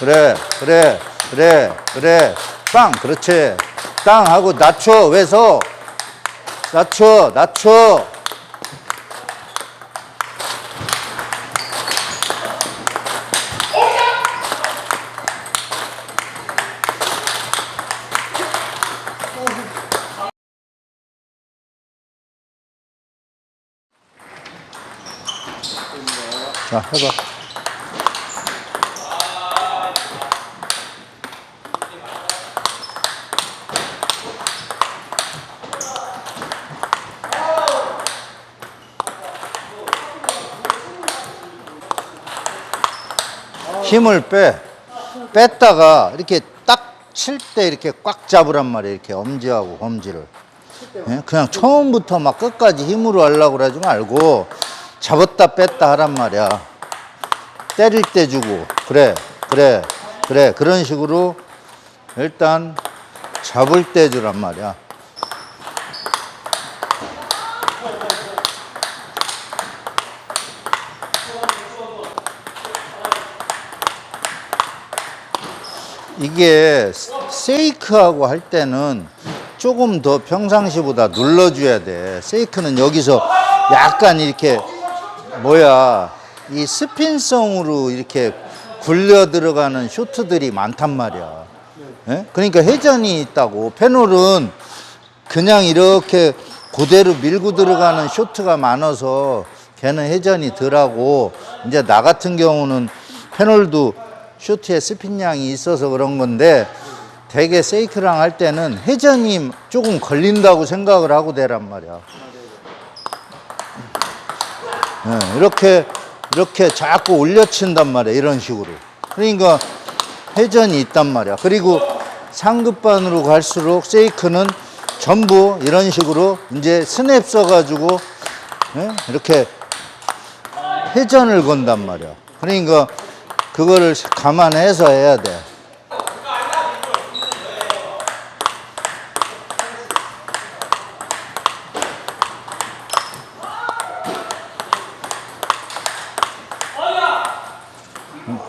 그래, 그래, 그래, 그래. 빵, 그렇지. 땅 하고 낮춰, 왜서? 낮춰, 낮춰. 자, 해봐. 힘을 빼. 뺐다가 이렇게 딱 칠 때 이렇게 꽉 잡으란 말이야. 이렇게 엄지하고 검지를. 예? 그냥 처음부터 막 끝까지 힘으로 하려고 그러지 말고 잡았다 뺐다 하란 말이야. 때릴 때 주고. 그래, 그래, 그래. 그런 식으로 일단 잡을 때 주란 말이야. 이게 세이크하고 할 때는 조금 더 평상시보다 눌러줘야 돼. 세이크는 여기서 약간 이렇게 뭐야 이 스핀성으로 이렇게 굴려 들어가는 쇼트들이 많단 말이야. 예? 그러니까 회전이 있다고 페놀은 그냥 이렇게 그대로 밀고 들어가는 쇼트가 많아서 걔는 회전이 덜하고 이제 나 같은 경우는 페놀도 쇼트에 스핀량이 있어서 그런 건데 대개 세이크랑 할 때는 회전이 조금 걸린다고 생각을 하고 되란 말이야. 예, 이렇게 이렇게 자꾸 올려친단 말이야 이런 식으로 그러니까 회전이 있단 말이야 그리고 상급반으로 갈수록 세이크는 전부 이런 식으로 이제 스냅 써가지고 예? 이렇게 회전을 건단 말이야 그러니까 그거를 감안해서 해야 돼.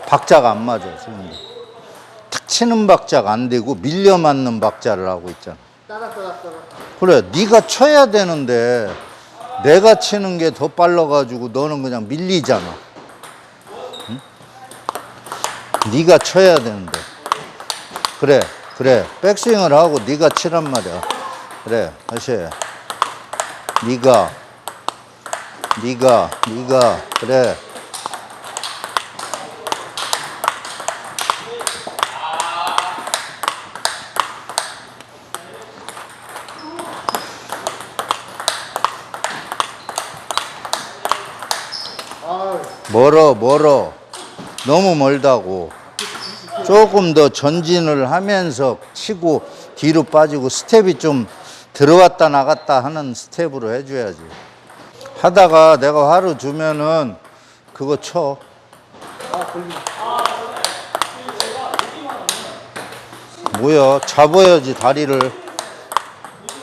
박자가 안 맞아 지금 탁 치는 박자가 안 되고 밀려 맞는 박자를 하고 있잖아. 그래 네가 쳐야 되는데 내가 치는 게 더 빨라가지고 너는 그냥 밀리잖아. 응? 네가 쳐야 되는데. 그래 그래. 백스윙을 하고 네가 치란 말이야. 그래 다시 네가 네가 네가. 그래. 멀어 멀어. 너무 멀다고 조금 더 전진을 하면서 치고 뒤로 빠지고 스텝이 좀 들어왔다 나갔다 하는 스텝으로 해줘야지. 하다가 내가 화를 주면은 그거 쳐. 뭐야? 잡아야지 다리를.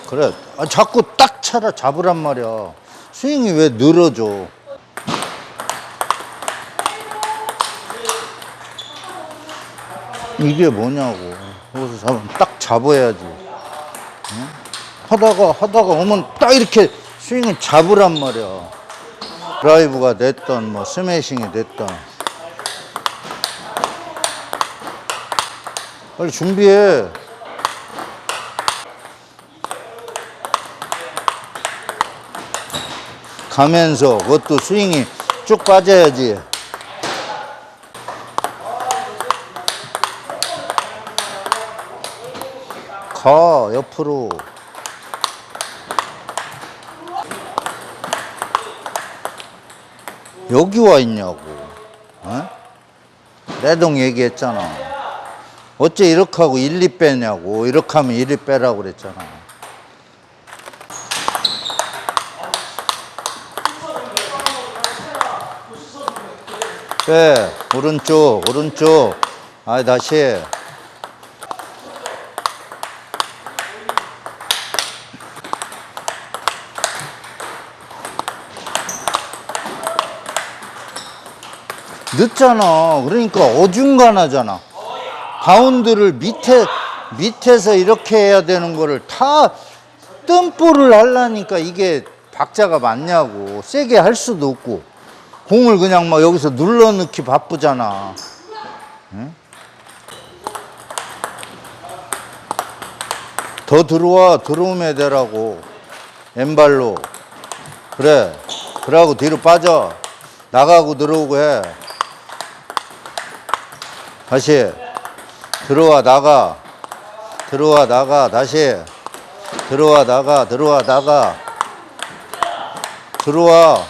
그래. 아, 자꾸 딱 차라 잡으란 말이야. 스윙이 왜 늘어져 이게 뭐냐고. 거기서 잡으면 딱 잡아야지. 응? 하다가, 하다가 오면 딱 이렇게 스윙을 잡으란 말이야. 드라이브가 됐던, 뭐, 스매싱이 됐던. 빨리 준비해. 가면서 그것도 스윙이 쭉 빠져야지. 가 옆으로. 여기 와 있냐고. 어? 내동 얘기했잖아. 어째 이렇게 하고 1, 2 빼냐고. 이렇게 하면 1, 2 빼라고 그랬잖아. 빼. 오른쪽 오른쪽. 아 다시 늦잖아. 그러니까 어중간하잖아. 바운드를 밑에 밑에서 이렇게 해야 되는 거를 다 뜸볼을 하려니까 이게 박자가 맞냐고 세게 할 수도 없고 공을 그냥 막 여기서 눌러 넣기 바쁘잖아. 응? 더 들어와 들어오면 되라고 왼발로 그래 그러고 뒤로 빠져 나가고 들어오고 해 다시 들어와 나가. 들어와 나가. 다시 들어와 나가. 들어와 나가. 들어와.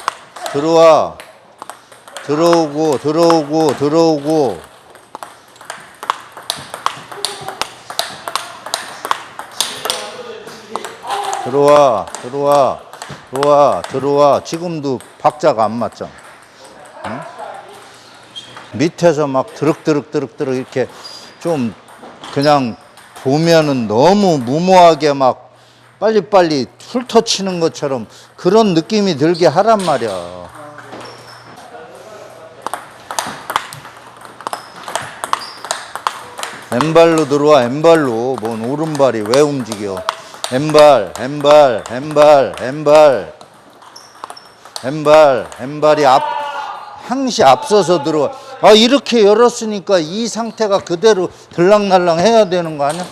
들어와. 들어오고 들어오고 들어오고. 들어와 들어와 들어와 들어와. 지금도 박자가 안 응? 밑에서 막 드륵드륵드륵드륵 이렇게 좀 그냥 보면은 너무 무모하게 막 빨리빨리 훑어치는 것처럼 그런 느낌이 들게 하란 말이야. 왼발로 들어와 왼발로. 뭔 오른발이 왜 움직여? 왼발 왼발 왼발 왼발. 왼발 왼발이 앞 항시 앞서서 들어와 아 이렇게 열었으니까 이 상태가 그대로 들락날락 해야 되는 거 아니야?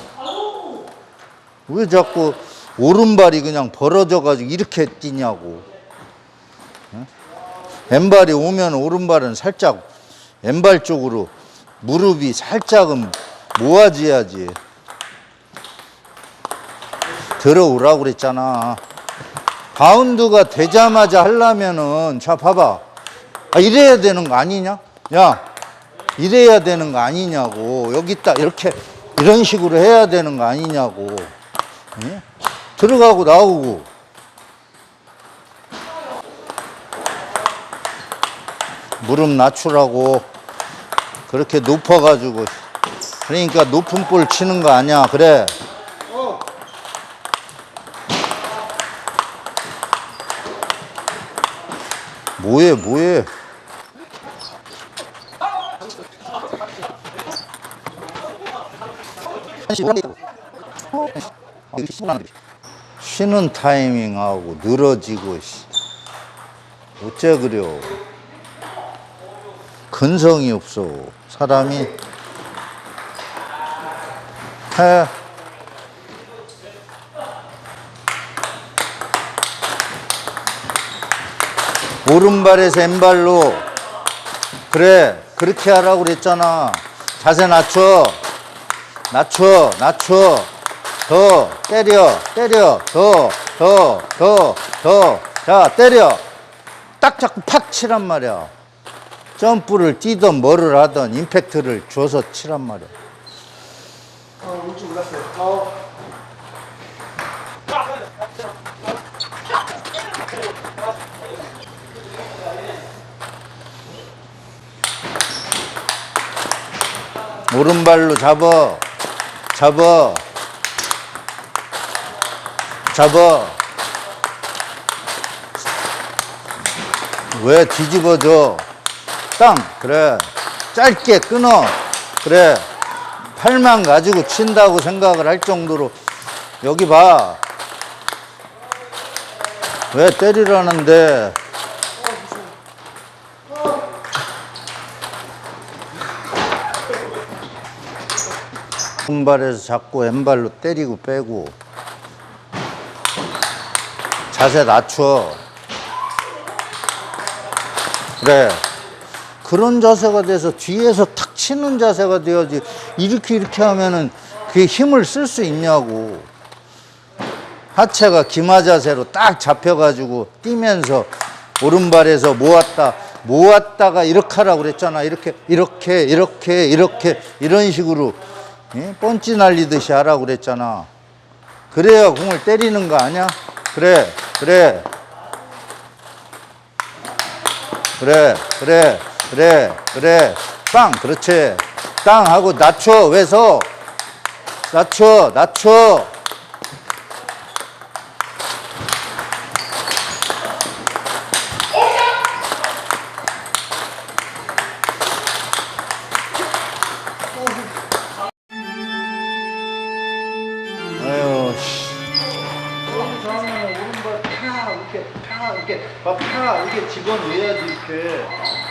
왜 자꾸 오른발이 그냥 벌어져 가지고 이렇게 뛰냐고 응? 왼발이 오면 오른발은 살짝 왼발 쪽으로 무릎이 살짝은 모아져야지 들어오라고 그랬잖아. 바운드가 되자마자 하려면은, 자, 봐봐. 아, 이래야 되는 거 아니냐? 야, 이래야 되는 거 아니냐고. 여기 있다. 이렇게, 이런 식으로 해야 되는 거 아니냐고. 예? 들어가고 나오고. 무릎 낮추라고. 그렇게 높아가지고. 그러니까 높은 볼 치는 거 아니야. 그래. 뭐해 뭐해 쉬는 타이밍하고 늘어지고 씨. 어째 그려. 근성이 없어. 사람이. 해 오른발에서 왼발로. 그래 그렇게 하라고 그랬잖아. 자세 낮춰 낮춰 낮춰. 더 때려 때려. 더 더 더 더. 자 때려. 딱 잡고 팍 치란 말이야. 점프를 뛰던 뭐를 하던 임팩트를 줘서 치란 말이야. 오른발로 잡아 잡아. 잡아. 왜 뒤집어져? 땅. 그래. 짧게 끊어. 그래. 팔만 가지고 친다고 생각을 할 정도로. 여기 봐. 왜 때리라는데 왼발에서 잡고 왼발로 때리고 빼고 자세 낮춰. 그래. 그런 자세가 돼서 뒤에서 탁 치는 자세가 되어야지 이렇게 이렇게 하면은 그게 힘을 쓸 수 있냐고. 하체가 기마 자세로 딱 잡혀가지고 뛰면서 오른발에서 모았다 모았다가 이렇게 하라고 그랬잖아. 이렇게 이렇게 이렇게 이렇게 이런 식으로 예? 펀치 날리듯이 하라고 그랬잖아. 그래야 공을 때리는 거 아니야? 그래 그래. 그래 그래 그래 그래. 빵 그렇지. 땅 하고 낮춰 왜서. 낮춰 낮춰 탁 이게 집어넣어야지 이렇게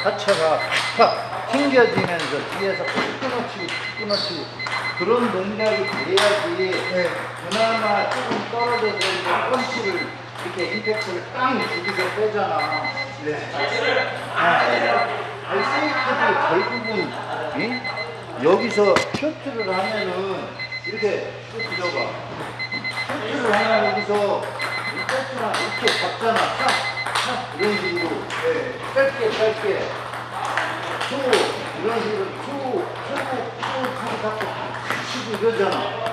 하체가 탁 튕겨지면서 뒤에서 끊어치고 끊어치고 그런 동작이 돼야지 네. 그나마 조금 떨어져서 펀치를 이렇게 임팩트를 땅 주기가 빼잖아. 네. 아니 세이크도 결국은 이? 여기서 셔트를 하면은 이렇게 쭉 들어봐. 셔트를 하면 여기서 이 셔트랑 이렇게 잡잖아. 탁, 탁 이런 식으로 네. 짧게 짧게 툭 이런 식으로 툭툭툭툭 잡고 치고 이러잖아.